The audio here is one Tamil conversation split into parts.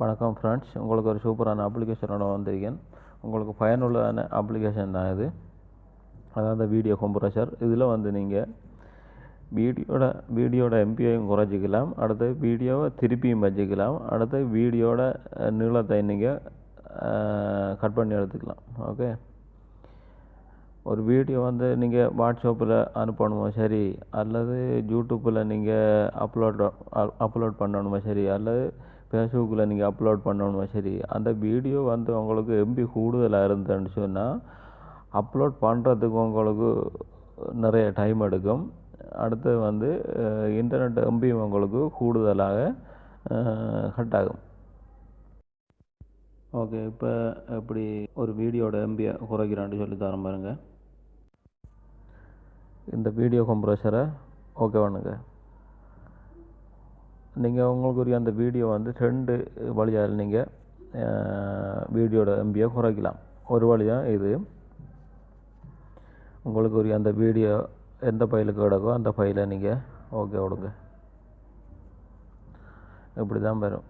வணக்கம் ஃப்ரெண்ட்ஸ் உங்களுக்கு ஒரு சூப்பரான அப்ளிகேஷனோட வந்திருக்கேன். உங்களுக்கு பயனுள்ளதான அப்ளிகேஷன் தான் இது. அதாவது வீடியோ கம்ப்ரஷர் இதில் வந்து நீங்கள் வீடியோட வீடியோட எம்பியையும் குறைச்சிக்கலாம். அடுத்து வீடியோவை திருப்பியும் வச்சுக்கலாம். அடுத்து வீடியோட நீளத்தை நீங்கள் கட் பண்ணி எடுத்துக்கலாம். ஓகே ஒரு வீடியோ வந்து நீங்கள் வாட்ஸ்அப்பில் அனுப்பணுமோ சரி அல்லது யூடியூப்பில் நீங்கள் அப்லோட் அப்லோட் பண்ணணுமோ சரி அல்லது ஃபேஸ்புக்கில் நீங்கள் அப்லோட் பண்ணணுமோ? சரி அந்த வீடியோ வந்து உங்களுக்கு எம்பி கூடுதலாக இருந்துன்னு சொன்னால் அப்லோட் பண்ணுறதுக்கு உங்களுக்கு நிறைய டைம் எடுக்கும். அடுத்து வந்து இன்டர்நெட் எம்பியும் உங்களுக்கு கூடுதலாக கட் ஆகும். ஓகே இப்போ எப்படி ஒரு வீடியோட எம்பியை குறைக்கிறான்னு சொல்லி தரேன் பாருங்க. இந்த வீடியோ கம்ப்ரஷரை ஓகே பண்ணுங்க. நீங்கள் உங்களுக்குரிய அந்த வீடியோ வந்து ரெண்டு வழியாக நீங்கள் வீடியோட எம்பியை குறைக்கலாம். ஒரு வழியாக இது உங்களுக்கு அந்த வீடியோ எந்த ஃபைலுக்கு கிடக்கோ அந்த ஃபைலை நீங்கள் ஓகே விடுங்க. இப்படி தான் வரும்.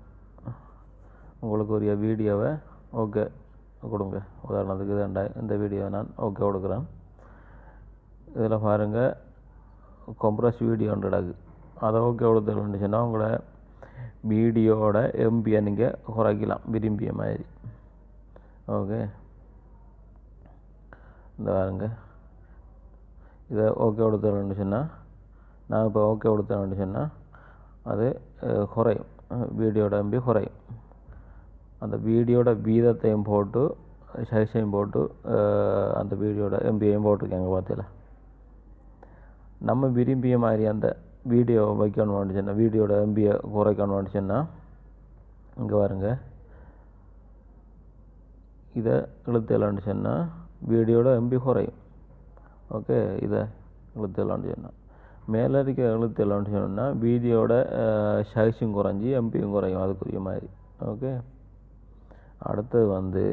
உங்களுக்கு வீடியோவை ஓகே கொடுங்க. உதாரணத்துக்கு இதுண்டா இந்த வீடியோவை நான் ஓகே கொடுக்குறேன். இதில் பாருங்கள் கொம்ப்ரஸ் வீடியோன்னு கிடக்கு அதை ஓகே கொடுத்துருந்துச்சுன்னா உங்களோட வீடியோட எம்பியை நீங்கள் குறைக்கலாம் விரும்பிய மாதிரி. ஓகே? இந்த பாருங்க. இதை ஓகே கொடுத்துருன்னு சொன்னால் நான் இப்போ ஓகே கொடுத்தேன்னு சொன்னால் அது குறையும். வீடியோட எம்பி குறையும். அந்த வீடியோட வீதத்தையும் போட்டு சைஸையும் போட்டு அந்த வீடியோட எம்பியையும் போட்டிருக்கேங்க பார்த்தீங்களா நம்ம விரும்பிய மாதிரி அந்த வீடியோ வைக்கணும் வந்துச்சுன்னா வீடியோட எம்பியை குறைக்கணும் வந்துச்சுன்னா இங்கே பாருங்க. இதை இழுத்தலான்னு சொன்னால் வீடியோட எம்பி குறையும். ஓகே இதை இழுத்தலான்னு சொன்னால் மேலே இருக்க இழுத்தலான்னு சொன்னால் வீடியோட சைஸும் குறைஞ்சி எம்பியும் குறையும் அதுக்குரிய மாதிரி. ஓகே அடுத்தது வந்து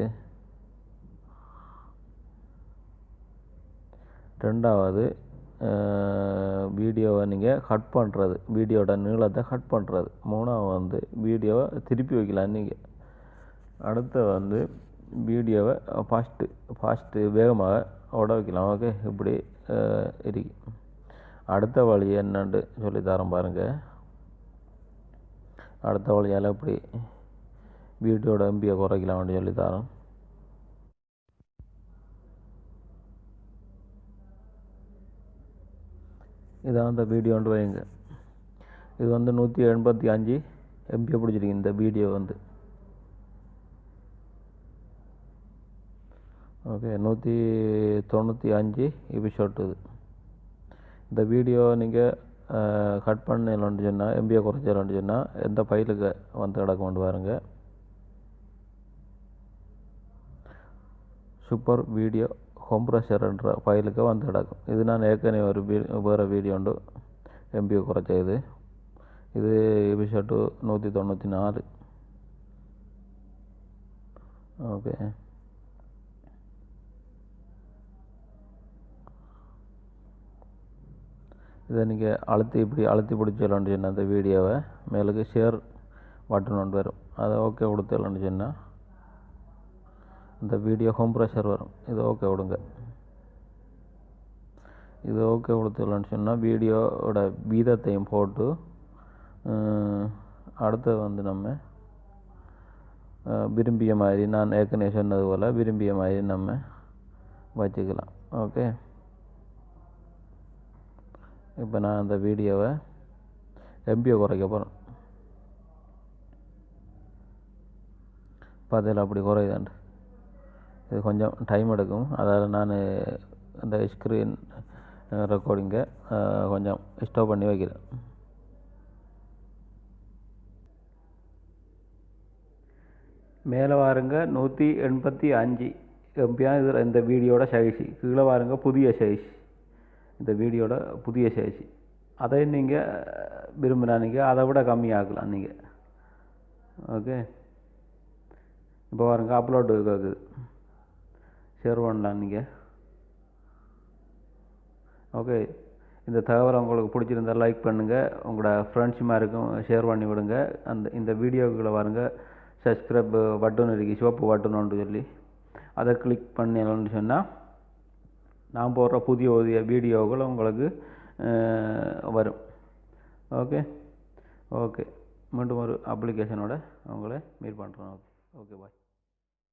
ரெண்டாவது வீடியோவை நீங்கள் கட் பண்ணுறது வீடியோட நீளத்தை கட் பண்ணுறது மூணாவது வந்து வீடியோவை திருப்பி வைக்கலாம் நீங்கள் அடுத்து வந்து வீடியோவை ஃபாஸ்ட்டு ஃபாஸ்ட்டு வேகமாக ஓட வைக்கலாம். ஓகே இப்படி இருக்கு அடுத்த வழி என்னன்னு சொல்லி தரேன் பாருங்கள் அடுத்த வழியால் எப்படி வீடியோட எம்பியை குறைக்கலாம்னு சொல்லி தரேன். இதான் அந்த வீடியோன்ட்டு வைங்க. இது வந்து நூற்றி எண்பத்தி அஞ்சு எம்பி பிடிச்சிருக்கு இந்த வீடியோ வந்து. ஓகே நூற்றி தொண்ணூற்றி அஞ்சு எபிசோட் இது. இந்த வீடியோ நீங்கள் கட் பண்ணலன்னு சொன்னால் எம்பியை குறைச்சலன்னு சொன்னால் எந்த ஃபைலுக்கு வந்து கிடக்க கொண்டு பாருங்க. சூப்பர் வீடியோ ஹோம்ப்ரஷர்ன்ற ஃபைலுக்கு வந்து கிடக்கும். இது நான் ஏற்கனவே ஒரு வீ வேறு வீடியோ உண்டு. எம்பியை குறைச்ச இது. இது எபிசோடு நூற்றி தொண்ணூற்றி நாலு. ஓகே இதை நீங்கள் அழுத்தி இப்படி அழுத்தி பிடிச்சலான்னு சொன்னால் அந்த வீடியோவை மேலுக்கு ஷேர் பட்டன் ஒன்று வரும். அதை ஓகே கொடுத்தலான்னு சொன்னால் இந்த வீடியோ ஹோம் ப்ரெஷர் வரும். இது ஓகே விடுங்க. இது ஓகே கொடுத்துடலான்னு சொன்னால் வீடியோவோட வீதத்தையும் போட்டு அடுத்து அடுத்தது வந்து நம்ம விரும்பிய மாதிரி நான் ஏற்கனவே சொன்னது போல் விரும்பிய மாதிரி நம்ம வச்சுக்கலாம். ஓகே இப்போ நான் அந்த வீடியோவை எம்பியை குறைக்க போகிறேன் பார்த்தீங்களா அப்படி குறையுதாண்டு இது கொஞ்சம் டைம் எடுக்கும். அதால் நான் இந்த ஸ்க்ரீன் ரெக்கார்டிங்கை கொஞ்சம் ஸ்டாப் பண்ணி வைக்கிறேன். மேலே வாருங்க நூற்றி எண்பத்தி அஞ்சு எம்பியா இது இந்த வீடியோட சைஸ் கீழே வாருங்க புதிய சைஸ் இந்த வீடியோட புதிய சைஸ் அதை நீங்கள் விரும்பினா நீங்கள் அதை விட கம்மியாக்கலாம் நீங்கள் ஓகே இப்போ பாருங்கள் அப்லோடு கேட்குது ஷேர் பண்ணலாம் நீங்கள் ஓகே இந்த தகவல் உங்களுக்கு பிடிச்சிருந்தா லைக் பண்ணுங்கள் உங்களோட ஃப்ரெண்ட்ஸ் மாதிரிக்கும் ஷேர் பண்ணி விடுங்க. அந்த இந்த வீடியோக்குள்ளே வாருங்க. சப்ஸ்கிரைப் பட்டன் இருக்குது சிவப்பு பட்டனு சொல்லி. அதை கிளிக் பண்ணலன்னு சொன்னால் நான் போடுற புதிய புதிய வீடியோக்கள் உங்களுக்கு வரும். ஓகே ஓகே மீண்டும் ஒரு அப்ளிகேஷனோட உங்களை மீட் பண்ணுறோம் ஓகே ஓகே பாய்